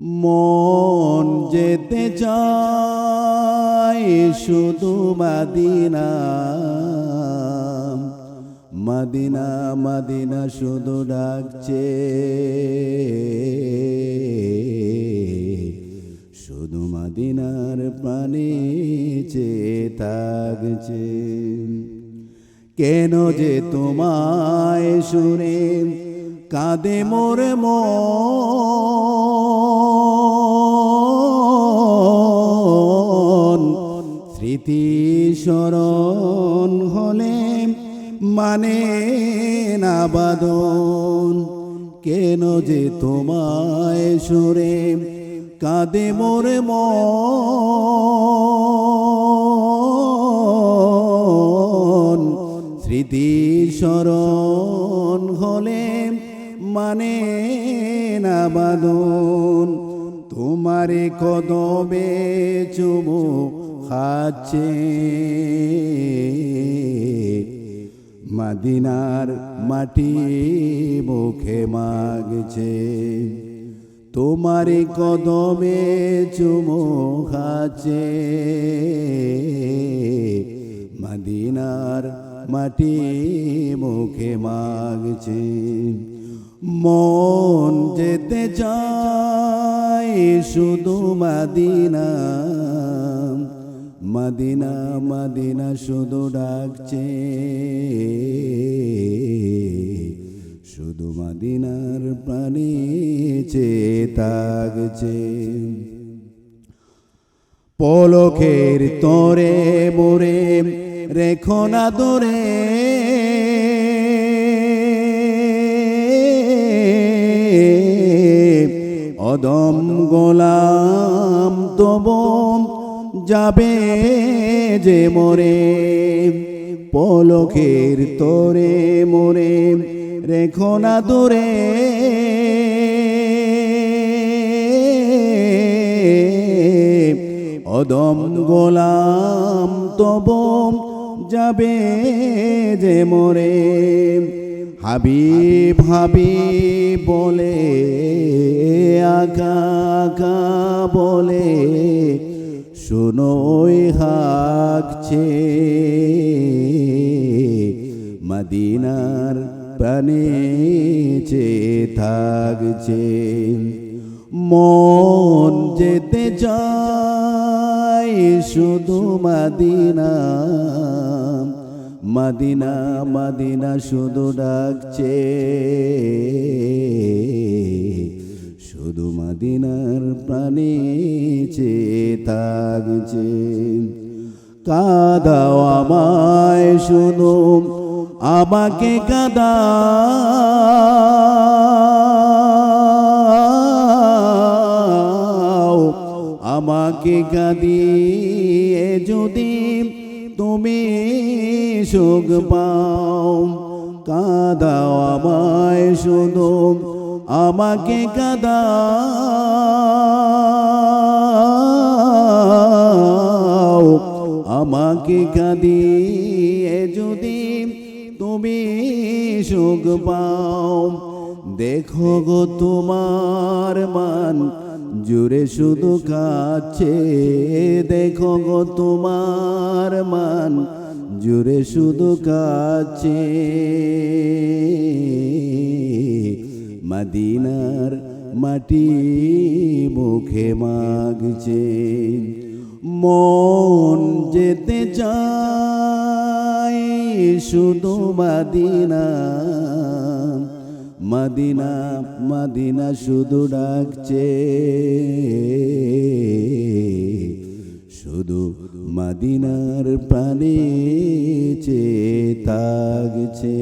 মন যেতে চায় শুধু মাদিনা। মাদিনা মাদিনা শুধু ডাকছে। শুধু মাদিনার পানি চে থাকছে। কেন যে তোমায় শুনে কাঁদে মোর মন। স্মৃতি স্মরণ হলে মানে না বাদন কেন যে তোমায় সুরে কাঁদে মোর মন। স্মৃতি না বাদন তোমারে কদমে চুমু খাচ্ছে। মাদিনার মাটি মুখে মাগছে। তোমারে কদমে চুমু খাচ্ছে। মদিনার মাটি মুখে মাগছে। মন যেতে চায় শুধু মাদিনা। মদিনা মদিনা শুধু ডাকছে। শুধু মাদিনার মদিনার চে চেতাগছে পলকের তরে মোরে রেখো না দূরে। যাবে যে মোরে, পলকের তরে মোরে, রেখো না দূরে। অদম গোলাম তব যাবে যে মোরে, হাবিব হাবিব বলে আকা বলে। শুনোই হাকছে মদিনার প্রাণে চে থাকছে, মন যেতে চায় শুধু মদিনা। মদিনা মদিনা শুধু ডাকছে। শুধু মদিনার প্রাণে থাকছে। কাদাও আমায়, শুনো, আমাকে কাদা। আমাকে কাঁদিয়ে যদি তুমি সুখ পাও, কাদাও আমায় শুধু আমাকে কাদাও আমাকে কাঁদিয়ে যদি তুমি সুখ পাও, দেখো গো তোমার মান, জুড়ে শুধু কাছে, দেখো গো তোমার মান, জুড়ে শুধু কাছে। মদিনার মাটি মুখে মাগছে। মন যেতে চায় শুধু মদিনা। মদিনা মদিনা শুধু ডাকছে। শুধু মদিনার প্রাণে চে থাকছে।